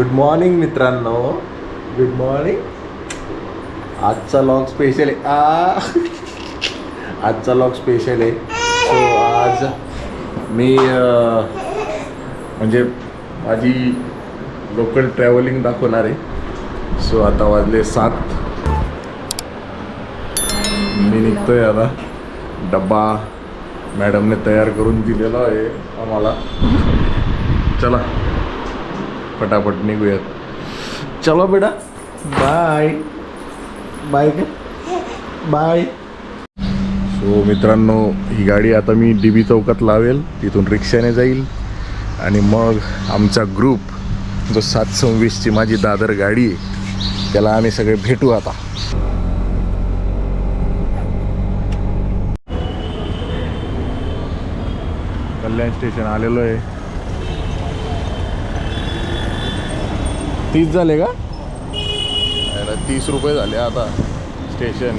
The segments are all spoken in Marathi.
गुड मॉर्निंग मित्रांनो. गुड मॉर्निंग आजचा लॉग स्पेशल आहे. आ. आजचा लॉग स्पेशल आहे. सो आज मी म्हणजे माझी लोकल ट्रॅव्हलिंग दाखवणार आहे. सो आता वाजले सात. मी निघतोय आता. डब्बा मॅडमने तयार करून दिलेला आहे आम्हाला. चला. पटापट निघूयात. चलो बेटा. बाय बाय बाय सो मित्रांनो ही गाडी आता मी डी बी चौकात लावेल. तिथून रिक्षाने जाईल. आणि मग आमचा ग्रुप जो सात सव्वीसची माझी दादर गाडी आहे त्याला आम्ही सगळे भेटू आता. कल्याण स्टेशन आलेलो आहे. तीस झाले का? तीस रुपये झाले आता. स्टेशन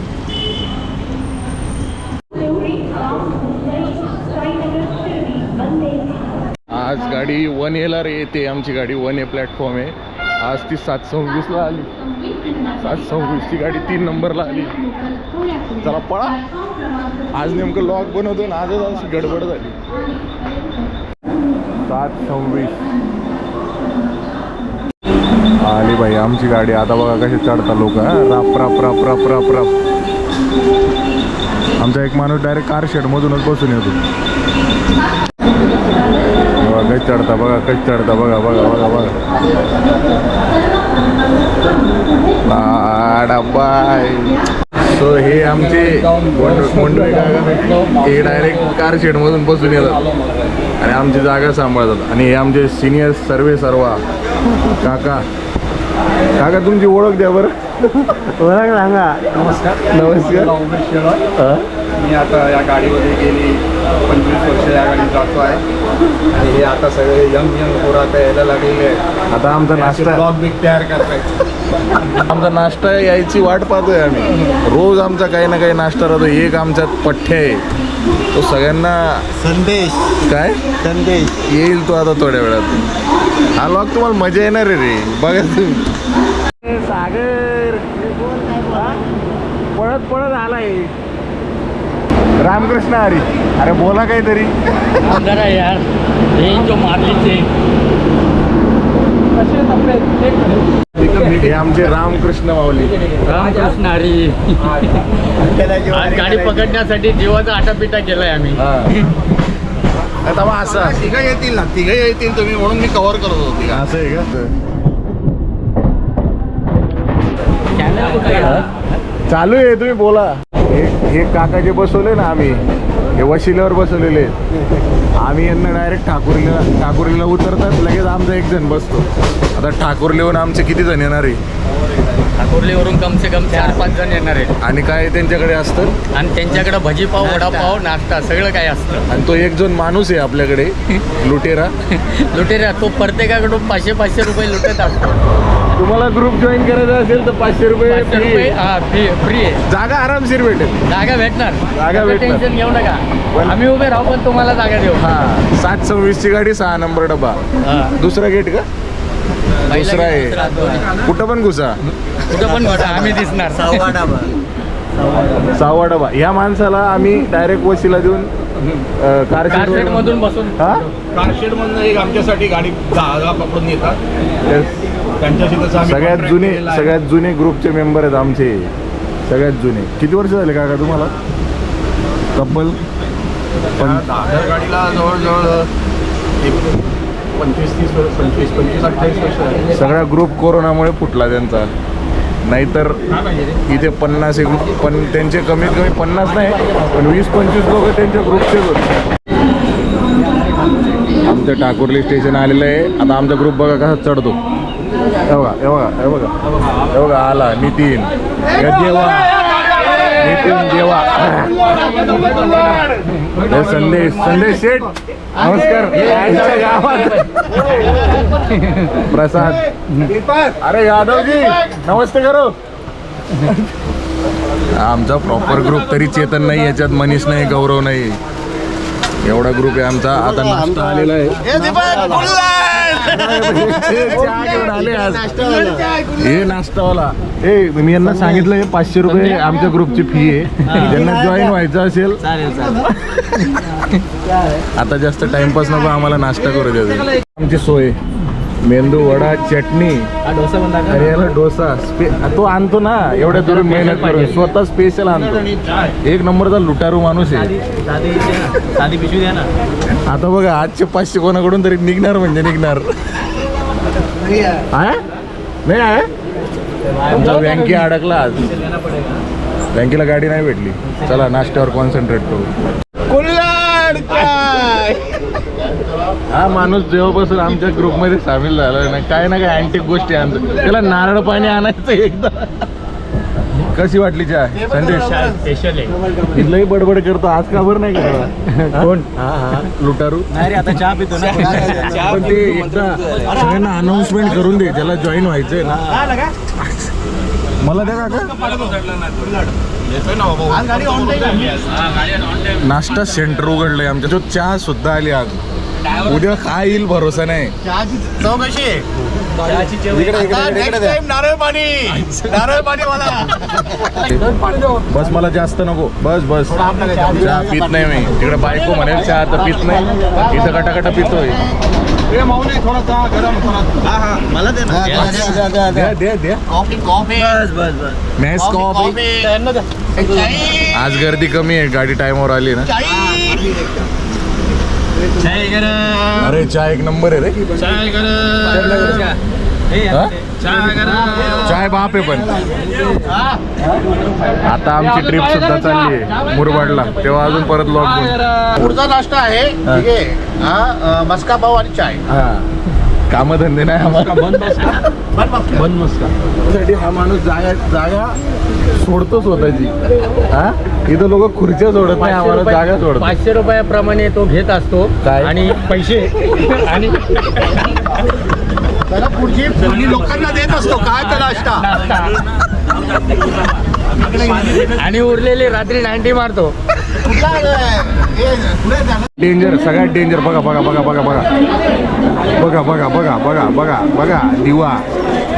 आज गाडी वन एला रे येते. आमची गाडी वन ए प्लॅटफॉर्म आहे. आज ती सात सव्वीसला आली. सात सव्वीसची गाडी तीन नंबरला आली. चला पळा. आज नेमकं लॉक बनवतो ना आजच आज गडबड झाली. सात सव्वीस. आली बाई आमची गाडी. आता बघा कशी चढता लोक राप राप राप राप राप राप. आमचा एक माणूस डायरेक्ट कार शेड मधूनच बसून येतो. बघा कशी चढता बघा कशी चढता बघा बघा बघा बघा. बाय. सो हे आमचे मोंड- हे डायरेक्ट कार शेड मधून बसून येतात. आणि आमची जागा सांभाळतात. आणि हे आमचे सिनियर सर्वे सर्वा. काका. काका तुमची ओळख द्या बरं. ओळख सांगा. नमस्कार. नमस्कार. उमेश? मी आता या गाडीमध्ये गेली पंचवीस वर्ष या गाडीत जातो आहे. आणि हे आता सगळे यंग यंग पोरं आता यायला लागलेले आहेत. आता आमचा नाश्ता ब्लॉग बिग तयार करतायत. आमचा नाश्ता यायची वाट पाहतोय आम्ही. रोज आमचा काही ना काही नाश्ता राहतो. एक आमच्यात पठ्य आहे. तो सगळ्यांना संदेश. काय? संदेश. येईल तो आता थोड्या वेळात. हा लॉक तुम्हाला मजा येणार आहे रे. बघा तुम्ही. सागर पळत पळत आलाय. रामकृष्ण हरी. अरे बोला काहीतरी. जरा यार. हे जो मारलीचे हे आमचे रामकृष्ण माऊली. रामकृष्ण हरी. आज गाडी पकडण्यासाठी जीवाचा आटापिटा केलाय आम्ही. आता मग असं. तिघं येतील ना. तिघं येतील तुम्ही म्हणून मी कव्हर करत होतो असं आहे का? चालू आहे तुम्ही बोला. हे हे काका जे बसवले ना आम्ही हे वशिल्यावर बसवलेले. आहेत. आम्ही यांना डायरेक्ट ठाकुर्लीला ठाकुर्लीला उतरतात लगेच आमचा एक जण बसतो. आता ठाकुर्लीहून आमचे किती जण येणार आहे? ठाकुर्लीवरून कम से कम चार पाच जण येणार आहेत. आणि काय त्यांच्याकडे असतं? आणि त्यांच्याकडे भजीपाव वडापाव नाश्ता सगळं काय असतं. आणि तो एक जण माणूस आहे आपल्याकडे लुटेरा. लुटेरा तो प्रत्येकाकडून पाचशे पाचशे रुपये लुटत असतो. तुम्हाला ग्रुप जॉईन करायचा असेल तर पाचशे रुपये पाचशे. हा फ्री फ्री आहे जागा आरामशीर भेटेल जागा भेटणार जागा भेटणार. टेन्शन घेऊ नका पण- आम्ही उभे राहू पण तुम्हाला जागा देऊ हा सात सव्वीसची गाडी सहा नंबर डबा हा. दुसरा गेट का दुसरा आहे. दुसरा, दोन्ही. कुठं पण घुसा कुठं पण आम्ही दिसणार सहावा डबा ह्या माणसाला आम्ही डायरेक्ट वशीला देऊन कार वर- मधून बसून हा? कारशेड मधनं एक आमच्यासाठी गाडी जागा पकडून येतात Yes. त्यांच्याशी तसं आम्ही सगळ्यात contract जुने केलेला आहे. सगळ्यात जुने ग्रुपचे मेंबर आहेत आमचे. सगळ्यात जुने. किती वर्ष झाले काका तुम्हाला? तब्बल? त्या दादर गाडीला जवळजवळ एक पंचवीस तीस वर्ष पंचवीस पंचवीस अठ्ठावीस वर्ष झाली. सगळा ग्रुप कोरोनामुळे फुटला त्यांचा. नाहीतर इथे पन्नास एक पण त्यांचे कमीत कमी पन्नास नाही पण वीस पंचवीस लोक त्यांच्या ग्रुपचेच होते. आमचं ठाकुर्ली स्टेशन आलेलं आहे. आता आमचा ग्रुप बघा कसा चढतो. हे बघा हे बघा हे बघा. हे बघा आला नितीन. हे देवा नितीन देवा. संदेश संदेश शेठ नमस्कार. गावात प्रसाद. अरे यादवजी नमस्ते करो. आमचा प्रॉपर ग्रुप तरी चेतन नाही याच्यात मनीष नाही गौरव नाही. एवढा ग्रुप आहे आमचा. आता नाश्ता आलेला आहे. हे नाश्तावाला. ए मी यांना सांगितलं हे पाचशे रुपये आमच्या ग्रुपची फी आहे. ज्यांना जॉईन व्हायचं असेल. आता जास्त टाइमपास नको आम्हाला नाश्ता करू द्या आमची सोय. मेंदू वडा चटणी. डोसा आणि याला डोसा. तो आणतो ना एवढ्या दुरून मेहनत करून. स्वतः स्पेशल आणतो. एक नंबरचा लुटारू माणूस आहे. साधी साधी पिशवी द्या ना. आता बघा आजचे पाचशे कोणाकडून तरी निघणार म्हणजे निघणार. नाही आहे आमचा बँकी अडकला आज. बँकेला गाडी नाही भेटली. चला नाश्त्यावर कॉन्सन्ट्रेट करू. हा माणूस जेव्हापासून आमच्या ग्रुपमध्ये सामील झाला ना काय ना काय अँटिक गोष्टी आणतो. त्याला नारळ पाणी आणायचं एकदा. कशी वाटली चहा? संदेश. स्पेशल आहे. इथलंही बडबड करतो. आज का बरं नाही करतो? कोण? हा हा. लुटारू? नाही रे आता चहा पितो ना. पण ते एकदा सगळ्यांना अनाऊन्समेंट करून दे. ज्याला जॉईन व्हायचंय ना. मला द्या का नाश्ता सेंटर उघडलंय आमच्या. जो चहा सुद्धा आली आज. उद्या काय येईल भरोसा नाही. बस मला जास्त नको. बस बस. चहा पित नाही मी. तिकडे बायको म्हणेल चहा तर पित नाही. इथं कटाकटा पितोय. मला दे ना. द्या द्या द्या बस बस बस. मॅस कॉफी आज गर्दी कमी आहे गाडी टाइमवर आली ना. चाय गरम अरे चहा एक नंबर आहे रे. चाय हा? चाय चाय बाप आहे पण. आता आमची ट्रिप सुद्धा चालली आहे मुरबाडला. तेव्हा अजून परत लॉकडाऊन पुढचा नाश्ता आहे. ठीक आहे. अ, मस्का पाव आणि चाय. हा. कामधंदे नाही आम्हाला. बंद मस्का साठी हा माणूस जागा जागा सोडतो स्वतःची. हा? इथं लोक खुर्च्या सोडत नाही आम्हाला जागा सोडत पाचशे रुपयाप्रमाणे तो घेत असतो काय? आणि पैसे आणि त्याला पुढची आणि लोकांना देत असतो. काय तर नाश्ता? आणि उरलेले रात्री नाईन्टी मारतो. डेंजर सगळ्यात डेंजर बघा बघा बघा बघा बघा. बघा बघा बघा बघा बघा बघा दिवा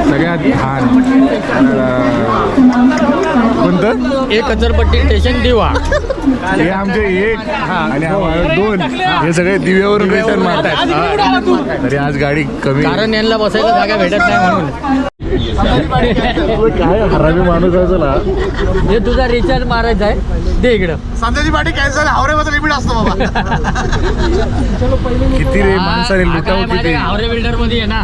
सगळ्यात घाण. कोणतं? एक कचरपट्टी स्टेशन दिवा. हे आमचे एक आणि आम्हाला दोन. हे सगळे दिव्यावरून रिटर्न मारतात तरी आज गाडी कमी. कारण यांना बसायला जागा भेटत नाही म्हणून. काय हरामी माणूस असेल हा हे तुझा रिचार्ज मारायचा आहे. दे इकडं. संध्याची पाठी कॅन्सल हावरेमध्ये लिमिट असतो बाबा. किती रे माणसाने लुटावं किती? हावरे बिल्डरमध्ये आहे ना.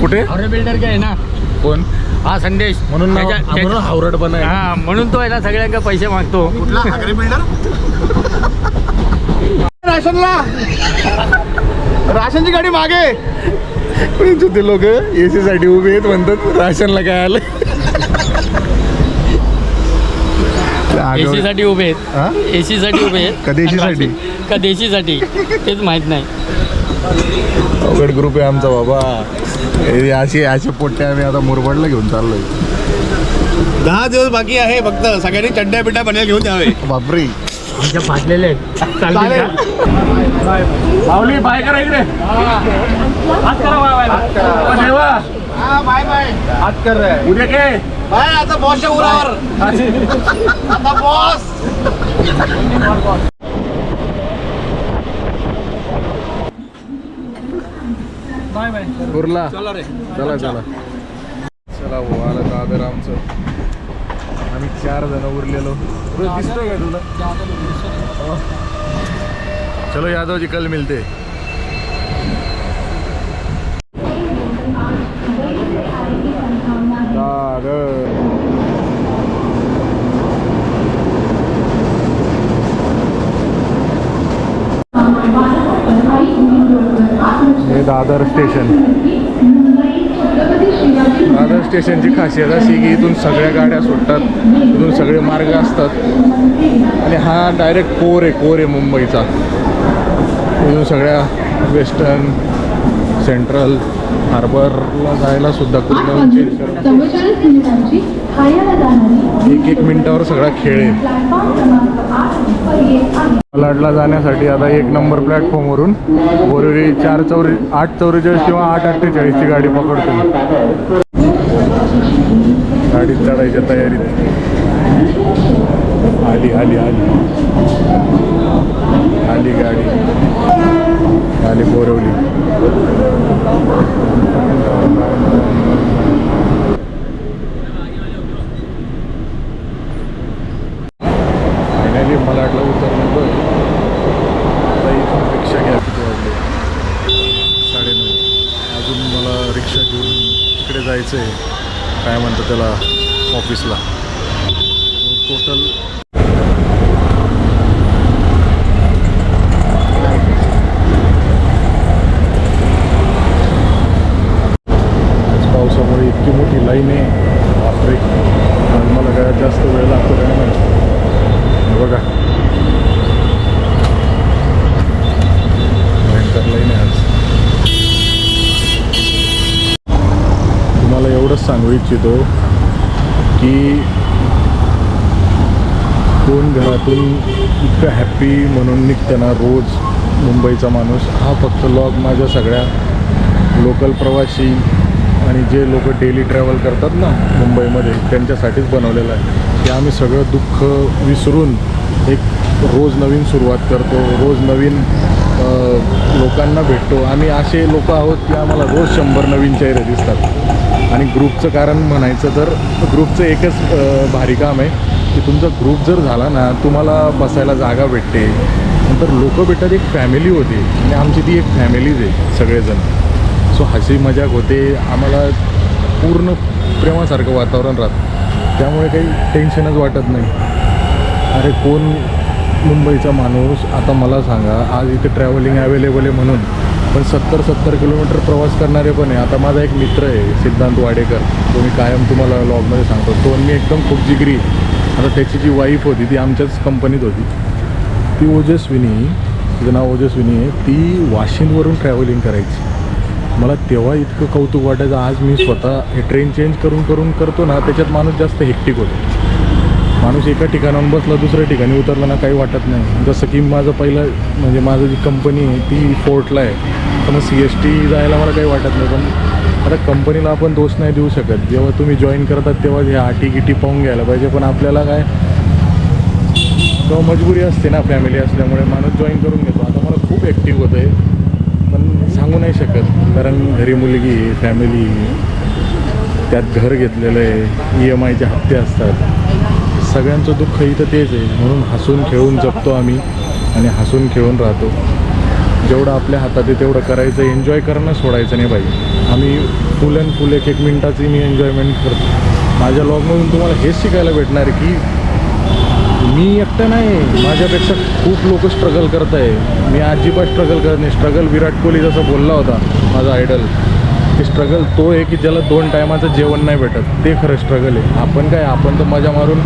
कुठे? हावरे बिल्डर काय आहे ना. कोण? हा संदेश. म्हणून म्हणून हावरट पण आहे हा म्हणून तो आहे ना सगळ्यांना पैसे मागतो. कुठला? Agree builder राशनला. राशनची गाडी मागे. ते लोक. एसी साठी उभे आहेत म्हणतात राशनला काय आलं? एसी साठी उभे हा? आहेत एसी साठी उभे आहेत. का देशीसाठी? का देशीसाठी तेच माहीत नाही. अवघड ग्रुप आहे आमचा बाबा. असे असे पोट्टे आम्ही आता मुरबाडला घेऊन चाललोय. दहा दिवस बाकी आहे फक्त सगळ्यांनी चड्ड्या बिड्ड्या बनल्या घेऊन यावे. बापरे. आमच्या फाटलेले आहेत? माऊली बाय करा इकडे. Bye bye. हात कर रहा उद्या काय बाय आता बॉसच्या उरावर. आता बॉस चला रे. चला चला. चला भाऊ आलं दादर आमचं. आम्ही चार जण उरलेलो. दिसतोय का तुला? हो. चलो यादव जी कल मिलते. दादर. हे दादर स्टेशन. दादर स्टेशनची खासियत अशी की इथून सगळ्या गाड्या सुटतात इथून सगळे मार्ग असतात. आणि हा डायरेक्ट कोर आहे कोर आहे मुंबईचा. इथून सगळ्या वेस्टर्न सेंट्रल हार्बरला जायला सुद्धा एक एक मिनिटावर सगळा खेळ आहे. मलाडला जाण्यासाठी आता एक नंबर प्लॅटफॉर्मवरून बोरिवली चार चौरे आठ चौवेचाळीस किंवा आठ अठ्ठेचाळीसची गाडी पकडतो. गाडीत चढायच्या तयारीत. आली आली आली. आली गाडी. आली बोरवली. फायनली मलाडला उतरलो आता इथून रिक्षा घ्या किती वाटली साडेनऊ. अजून मला रिक्षा घेऊन तिकडे जायचं आहे काय म्हणतात त्याला? ऑफिसला. टोटल पावसामुळे इतकी मोठी लाईन आहे बापरे आज मला काय जास्त वेळ लागतो काय माहिती हे बघा भयंकर लाईन आहे आज तुम्हाला एवढंच सांगू इच्छितो की कोण घरातून इतकं हॅप्पी म्हणून निघताना रोज मुंबईचा माणूस हा फक्त लॉग माझ्या सगळ्या लोकल प्रवासी आणि जे लोक डेली ट्रॅव्हल करतात ना मुंबईमध्ये त्यांच्यासाठीच बनवलेला आहे. की आम्ही सगळं दुःख विसरून एक रोज नवीन सुरुवात करतो रोज नवीन लोकांना भेटतो. आम्ही असे लोक आहोत की आम्हाला रोज शंभर नवीन चेहरे दिसतात. आणि ग्रुपचं कारण म्हणायचं तर ग्रुपचं एकच भारी काम आहे की तुमचा ग्रुप जर झाला ना तुम्हाला बसायला जागा भेटते. नंतर लोक भेटतात एक फॅमिली होती. आणि आमची ती एक फॅमिलीज आहे सगळेजण. सो हसी मजाक होते. आम्हाला पूर्ण प्रेमासारखं वातावरण राहतं. त्यामुळे काही टेन्शनच वाटत नाही. अरे कोण मुंबईचा माणूस आता मला सांगा आज इथे ट्रॅव्हलिंग अवेलेबल आहे म्हणून पण सत्तर सत्तर किलोमीटर प्रवास करणारे पण आहे. आता माझा एक मित्र आहे सिद्धांत वाडेकर. तो मी कायम तुम्हाला लॉगमध्ये सांगतो. तो मी एकदम खूप जिगरी. आता त्याची जी वाईफ होती ती आमच्याच कंपनीत होती. ती ओजस्विनी तिचं नाव ओजस्विनी आहे. ती वाशिंदवरून ट्रॅव्हलिंग करायची. मला तेव्हा इतकं कौतुक वाटायचं. आज मी स्वतः हे ट्रेन चेंज करून करून करतो ना त्याच्यात माणूस जास्त हेक्टिक होतो. माणूस एका ठिकाणाहून बसला दुसऱ्या ठिकाणी उतरला ना काही वाटत नाही. जसं की माझं पहिलं म्हणजे माझं जी कंपनी आहे ती फोर्टला आहे. तर मग सी एस टी जायला मला काही वाटत नाही. पण आता कंपनीला आपण दोष नाही देऊ शकत. जेव्हा तुम्ही जॉईन करतात तेव्हा हे आटी गिटी पाहून घ्यायला पाहिजे. पण आपल्याला काय? तेव्हा मजबुरी असते ना फॅमिली असल्यामुळे. माणूस जॉईन करून घेतो. आता मला खूप ॲक्टिव्ह होतं आहे. पण सांगू नाही शकत. कारण घरी मुलगी फॅमिली त्यात घर घेतलेलं आहे. ई एम आयचे हप्ते असतात. सगळ्यांचं दुःख इथं तेच आहे. म्हणून हसून खेळून जगतो आम्ही आणि हसून खेळून राहतो. जेवढं आपल्या हातात आहे तेवढं करायचं एन्जॉय करणं सोडायचं नाही बाई. आम्ही फुल अँड फुल एक एक मिनटाची मी एन्जॉयमेंट करतो. माझ्या लॉगमधून तुम्हाला हेच शिकायला भेटणार की मी एकटं नाही. माझ्यापेक्षा खूप लोक स्ट्रगल करत आहे मी अजिबात स्ट्रगल करत नाही. स्ट्रगल विराट कोहली जसं बोलला होता माझा आयडल की स्ट्रगल तो आहे की ज्याला दोन टायमाचं जेवण नाही भेटत ते खरं स्ट्रगल आहे. आपण काय आपण तर मजा मारून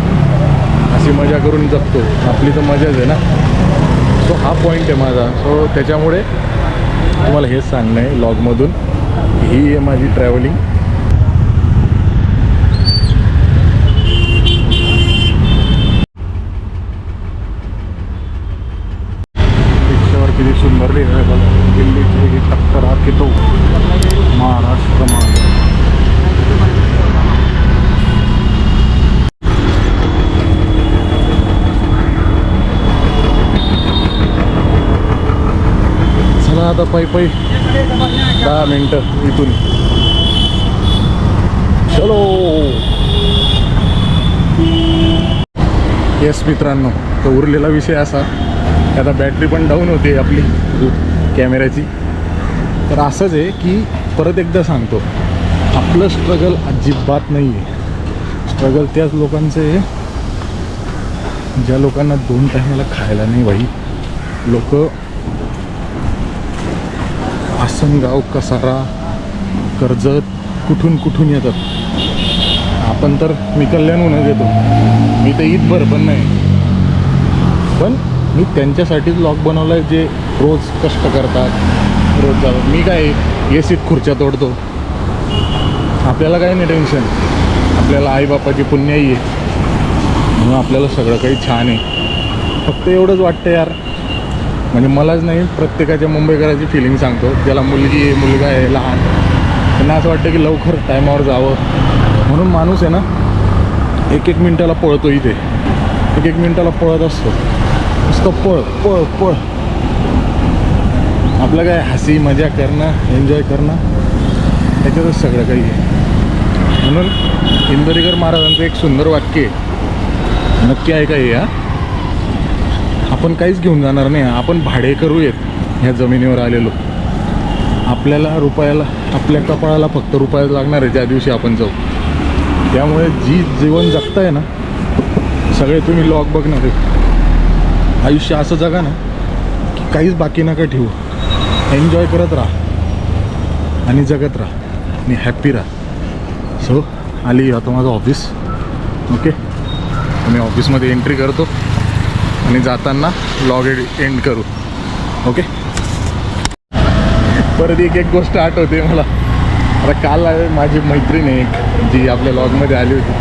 अशी मजा करून जगतो. आपली तर मजाच आहे ना? सो हा पॉईंट आहे माझा. सो त्याच्यामुळे तुम्हाला हेच सांगणं आहे लॉगमधून ही आहे माझी ट्रॅव्हलिंग रिक्षावर किती सुंदर लिहिलं आहे बघा दिल्लीची ही टक्कर आखे तो महाराष्ट्र मार्ग चला आता पायी पै दहा मिनटं इथून. चलो. येस मित्रांनो तो उरलेला विषय असा की आता बॅटरी पण डाऊन होते आपली कॅमेऱ्याची तर असंच आहे की परत एकदा सांगतो आपलं स्ट्रगल अजिबात नाही आहे स्ट्रगल त्याच लोकांचं आहे ज्या लोकांना दोन टायमाला खायला नाही भाई लोक आसनगाव कसारा कर्जत कुठून कुठून येतात? आपण तर मी कल्याणहूनच येतो. मी तर ईदभर पण नाही. पण मी त्यांच्यासाठीच लॉक बनवलं आहे जे रोज कष्ट करतात रोज जातात. मी काय ए सीत खुर्च्या तोडतो? आपल्याला काही नाही टेन्शन आपल्याला आईबापाची पुण्याही आहे. म्हणून आपल्याला सगळं काही छान आहे. फक्त एवढंच वाटतं यार. म्हणजे मलाच नाही प्रत्येकाच्या मुंबईकराची फिलिंग सांगतो. ज्याला मुलगी आहे मुलगा आहे लहान त्यांना असं वाटतं की लवकर टायमावर जावं. म्हणून माणूस आहे ना एक एक मिनटाला पळतो इथे. एक एक मिनटाला पळत असतो. नुसतं पळ पळ पळ. आपलं काय हसी मजा करणं एन्जॉय करणं त्याच्यातच सगळं काही आहे. म्हणून इंदोरीकर महाराजांचं एक सुंदर वाक्य आहे. नक्की ऐका हे हा. आपण काहीच घेऊन जाणार नाही. आपण भाडे करूयेत ह्या जमिनीवर आलेलो. आपल्याला रुपयाला आपल्या कपाळाला फक्त रुपया लागणार आहे ज्या दिवशी आपण जाऊ. त्यामुळे जी जीवन जगताय ना सगळे तुम्ही लॉक बघणार आहे. आयुष्य असं जगा ना की काहीच बाकी नका ठेवू. एन्जॉय करत राहा. आणि जगत राहा. आणि हॅप्पी राहा. सो आली आता माझं ऑफिस ओके मी ऑफिसमध्ये एंट्री करतो. आणि जाताना लॉग एंड करू. ओके परत एक एक गोष्ट आठवते मला. आता काल माझी मैत्रीण आहे एक जी आपल्या लॉगमध्ये आली होती.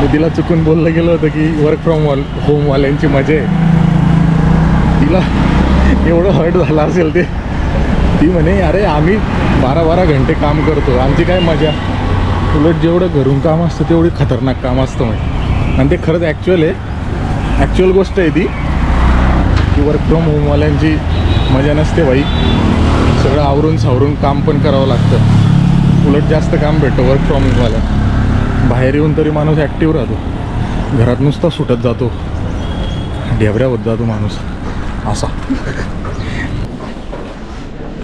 मी तिला चुकून बोललं गेलं होतं की वर्क फ्रॉम वॉल होमवाल्यांची मजा आहे. तिला एवढं हर्ट झालं असेल ते. ती म्हणे अरे आम्ही बारा बारा घंटे काम करतो. आमची काय मजा? उलट जेवढं घरून काम असतं तेवढी खतरनाक काम असतं म्हणजे आणि ते खरंच ॲक्च्युअल आहे. ॲक्च्युअल गोष्ट आहे ती की वर्क फ्रॉम होमवाल्यांची मजा नसते बाई सगळं आवरून सावरून काम पण करावं लागतं. उलट जास्त काम भेटतं वर्क फ्रॉम होमवाल्या बाहेर येऊन तरी माणूस ॲक्टिव्ह राहतो. घरात नुसता सुटत जातो. ढेबऱ्या होत जातो माणूस. असा.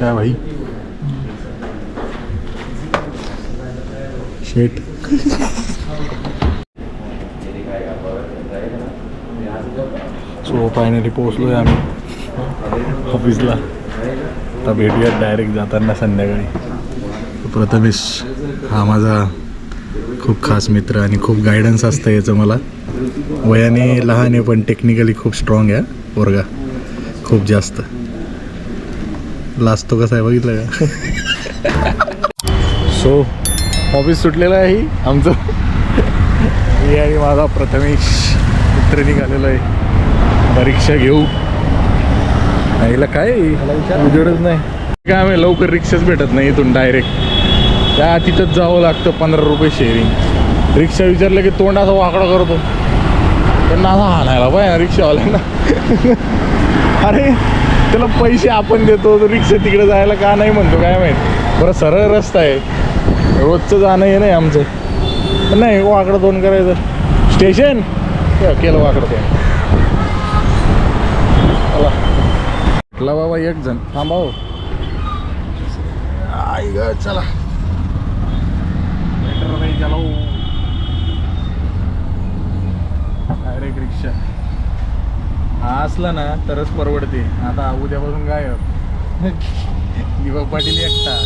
काय भाई? शेट. सो फायनली पोचलो आहे आम्ही. ऑफिसला आता भेटूयात डायरेक्ट जाताना संध्याकाळी. प्रथमेश हा माझा खूप खास मित्र आणि खूप गायडन्स असतं याचं मला. वयाने लहान आहे पण टेक्निकली खूप स्ट्रॉंग आहे पोरगा. खूप जास्त. लाजतो कसा आहे बघितलं का? सो ऑफिस सुटलेलं आहे. ही आमचं मी आणि माझा प्रथमेश. मित्र निघालेलो आहे. परीक्षा घेऊ. याला काय? उजेडच नाही. काय आम्ही लवकर रिक्षाच भेटत नाही इथून डायरेक्ट त्या तिथंच जावं लागतं पंधरा रुपये शेअरिंग रिक्षा विचारलं की तोंड असं वाकडं करतो. त्यांना असं हाणायला पाहिजे रिक्षावाल्यांना. अरे त्याला पैसे आपण देतो तो रिक्षा तिकडे जायला का नाही म्हणतो काय माहीत. बरं सरळ रस्ता आहे. रोजचं जाणं हे नाही आमचं. नाही वाकडं दोन करायचं. स्टेशन? केलं वाकडं. ते चला म्हटलं बाबा एक जण. थांबा हो. आई ग चला. बेटर नाही चला डायरेक्ट रिक्षा हा असला ना तरच परवडते. आता उद्यापासून काय दिवा पाटील एकटा.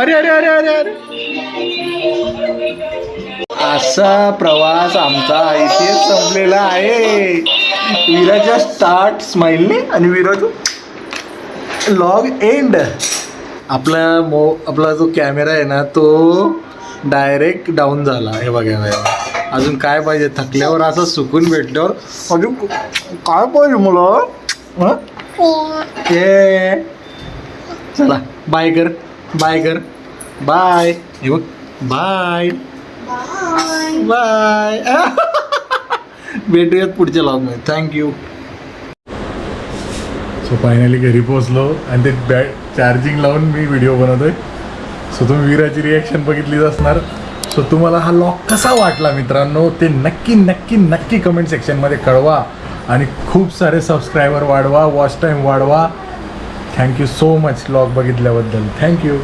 अरे अरे अरे अरे अरे. असा प्रवास आमचा इथे संपलेला आहे. विराच्या स्टार्ट स्माइलने आणि विराजू लॉग एंड आपला मो आपला जो कॅमेरा आहे ना तो डायरेक्ट डाऊन झाला. हे बघा बघा. अजून काय पाहिजे? थकल्यावर असं सुकून भेटल्यावर अजून काय पाहिजे मला? हं? ये. चला बाय कर. बाय कर. बाय. हे बघ. बाय. बाय. भेटूयात पुढच्या लॉगमध्ये. थँक्यू सो फायनली घरी पोहोचलो आणि ते बॅट चार्जिंग लावून मी व्हिडिओ बनवतोय. सो तुम्ही वीराची रिॲक्शन बघितलीच असणार. सो तुम्हाला हा लॉग कसा वाटला मित्रांनो? ते नक्की नक्की नक्की कमेंट सेक्शनमध्ये कळवा. आणि खूप सारे सबस्क्रायबर वाढवा वॉच टाईम वाढवा. Thank you so much vlog बघितल्याबद्दल thank you